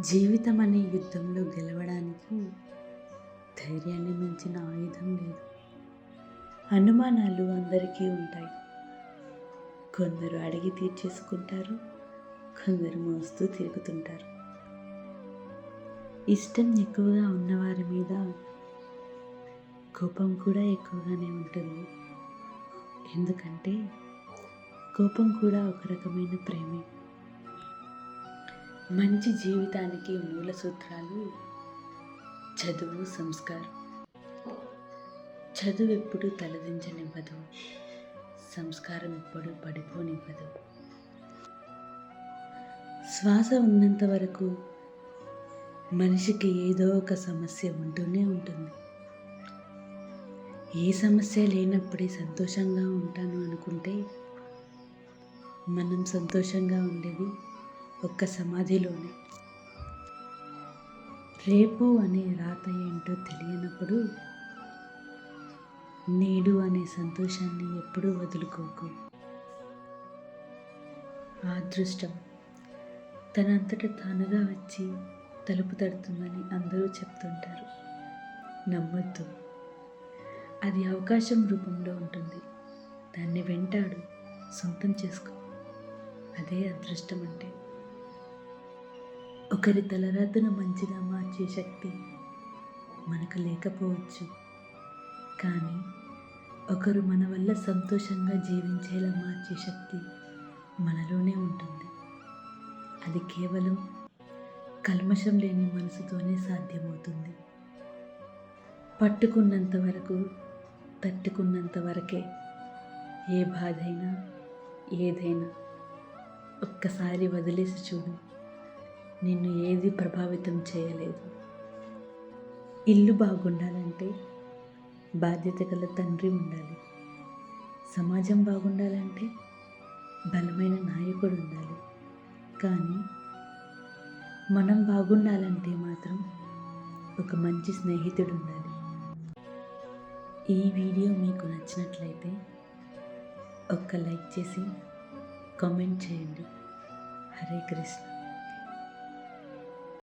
జీవితం అనే యుద్ధంలో గెలవడానికి ధైర్యాన్ని మించిన ఆయుధం లేదు. అనుమానాలు అందరికీ ఉంటాయి. కొందరు అడిగి తీర్చేసుకుంటారు కొందరు మోస్తూ తిరుగుతుంటారు. ఇష్టం ఎక్కువగా ఉన్నవారి మీద కోపం కూడా ఎక్కువగానే ఉంటుంది. ఎందుకంటే కోపం కూడా ఒక రకమైన ప్రేమే. మంచి జీవితానికి మూల సూత్రాలు చదువు సంస్కారం. చదువు ఎప్పుడు తలదించనివ్వదు. సంస్కారం ఎప్పుడు పడిపోనివ్వదు. శ్వాస ఉన్నంత వరకు మనిషికి ఏదో ఒక సమస్య ఉంటూనే ఉంటుంది. ఏ సమస్య లేనప్పుడే సంతోషంగా ఉంటాను అనుకుంటే మనం సంతోషంగా ఉండేది ఒక్క సమాధిలోనే. రేపు అనే రాత ఏంటో తెలియనప్పుడు నేడు అనే సంతోషాన్ని ఎప్పుడూ వదులుకోకు. ఆ అదృష్టం. తనంతట తానుగా వచ్చి తలుపు తడుతుందని అందరూ చెప్తుంటారు. నమ్మొద్దు. అది అవకాశం రూపంలో ఉంటుంది. దాన్ని వెంటాడు. సొంతం చేసుకో. అదే అదృష్టం అంటే. ఒకరి తలరాతను మంచిగా మార్చే శక్తి మనకు లేకపోవచ్చు. కానీ ఒకరు మన వల్ల సంతోషంగా జీవించేలా మార్చే శక్తి మనలోనే ఉంటుంది. అది కేవలం కల్మషం లేని మనసుతోనే సాధ్యమవుతుంది. పట్టుకున్నంత వరకు తట్టుకున్నంత వరకే ఏ బాధైనా ఏదైనా ఒక్కసారి వదిలేసి చూడు. నిన్ను ఏది ప్రభావితం చేయలేదు. ఇల్లు బాగుండాలంటే బాధ్యత గల తండ్రి ఉండాలి. సమాజం బాగుండాలంటే బలమైన నాయకుడు ఉండాలి. కానీ మనం బాగుండాలంటే మాత్రం ఒక మంచి స్నేహితుడు ఉండాలి. ఈ వీడియో మీకు నచ్చినట్లయితే ఒక్క లైక్ చేసి కామెంట్ చేయండి. హరే కృష్ణ.